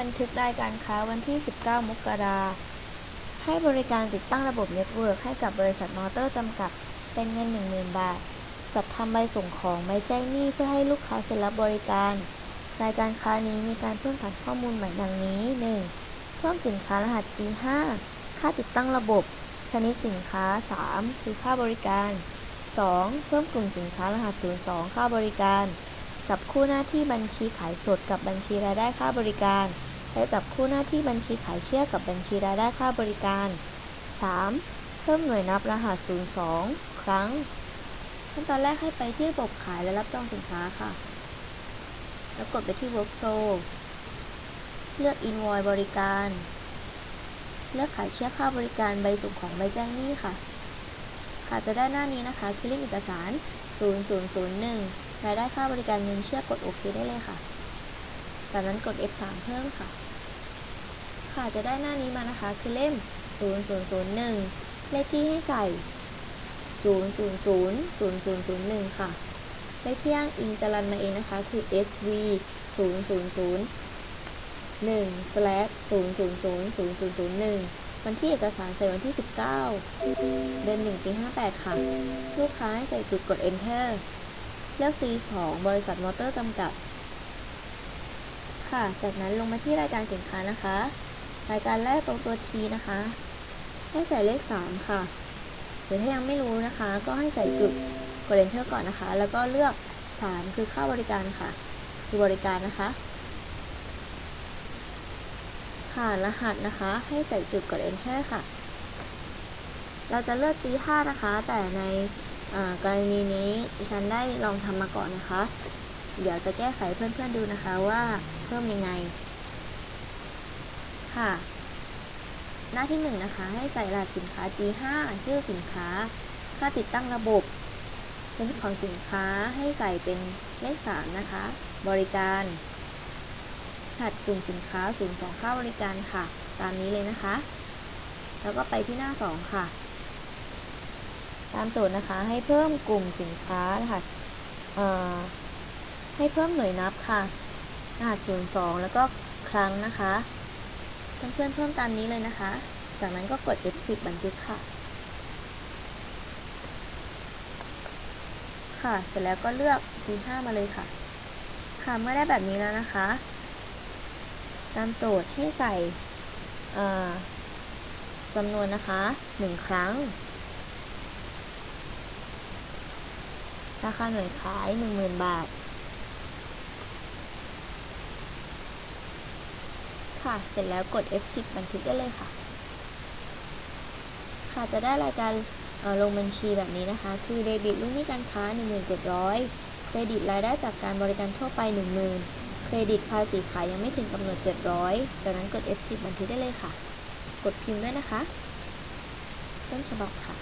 บันทึกรายการค้าวันที่ 19 มกราให้บริการติดตั้งระบบเน็ตเวิร์กให้กับบริษัทมอเตอร์จำกัด เป็นเงิน 10,000 บาท จัดทำใบส่งของใบแจ้งหนี้เพื่อให้ลูกค้าเซ็นรับบริการ รายการค้านี้มีการเพิ่มฐานข้อมูลใหม่ดังนี้ 1. เพิ่มสินค้ารหัส G5 ค่าติดตั้งระบบ ชนิดสินค้า 3 คือค่าบริการ 2. เพิ่มกลุ่มสินค้ารหัส 02 ค่าบริการ จับคู่หน้าที่บัญชีขายสดกับบัญชีรายได้ค่าบริการ และจับคู่หน้าที่บัญชีขายเชื่อกับบัญชีรายได้ค่าบริการ 3. เพิ่มหน่วยนับรหัส 02 ครั้ง ขั้นตอนแรกให้ไปที่ระบบขายและรับจองสินค้าค่ะ แล้วกดไปที่ Workflow เลือก Invoice บริการ เลือกขายเชื่อค่าบริการใบส่งของใบแจ้งหนี้ค่ะ ค่ะจะได้หน้านี้นะคะคือเล่มเอกสาร 0001รายได้ค่าบริการเงินเชื่อกดโอเคได้เลยค่ะ จากนั้นกด F3 เพิ่มค่ะ ค่ะจะได้หน้านี้มานะคะ คือเล่ม 0001 เลขที่ให้ใส่ 0000001 ค่ะ เลขที่อ้างอิงจะรันมาเองนะคะ คือ SV 000 1 0000001วันที่เอกสารใส่วันที่ 19 เดือน1ปี58 ค่ะ ลูกค้าให้ใส่จุดกด enter เลือก C2 บริษัทมอเตอร์จำกัด ค่ะ จากนั้นลงมาที่รายการสินค้านะคะ รายการแรกตรงตัว T นะคะ ให้ใส่เลข 3 ค่ะ หรือถ้ายังไม่รู้นะคะ ก็ให้ใส่จุดกด enter ก่อนนะคะ แล้วก็เลือก 3 คือค่าบริการค่ะ คือบริการนะคะ ค่ะรหัสนะคะ ให้ใส่จุดกด enter ค่ะ เราจะเลือก G5 นะคะ แต่ในกรณีนี้ฉันได้ลองทำมาก่อนนะคะ เดี๋ยวจะแก้ไขเพื่อนๆดูนะคะว่าเพิ่มยังไง ค่ะ หน้าที่1นงนะคะ ให้ใส่รหัสสินค้า G5 ชื่อสินค้า ค่าติดตั้งระบบ ชนิดของสินค้าให้ใส่เป็นเลข3นะคะ บริการหัสกลุ่มสินค้า02ค่าบริการค่ะ ตามนี้เลยนะคะ แล้วก็ไปที่หน้า 2 ค่ะ ตามโจทย์นะคะให้เพิ่มกลุ่มสินค้ารหัส ให้เพิ่มหน่วยนับค่ะรหัส02แล้วก็ครั้งนะคะเพื่อนๆเพิ่มตามนี้เลยนะคะ จากนั้นก็กด F10 บันทึกค่ะ ค่ะ เสร็จแล้วก็เลือก G5 มาเลยค่ะ ค่ะ เมื่อได้แบบนี้แล้วนะคะ ตามโจทย์ให้ใส่จำนวนนะคะ 1 ครั้ง ราคาหน่วยขาย 10,000 บาท ค่ะ เสร็จแล้วกด F10 บันทึกได้เลยค่ะ ค่ะจะได้รายการลงบัญชีแบบนี้นะคะ คือเดบิตลูกหนี้การค้า 1,700 เครดิตรายได้จากการบริการทั่วไป 10,000 เครดิตภาษีขายยังไม่ถึงกำหนด 700 จากนั้นกด F10 บันทึกได้เลยค่ะ กดพิมพ์ด้วยนะคะ ต้นฉบับค่ะ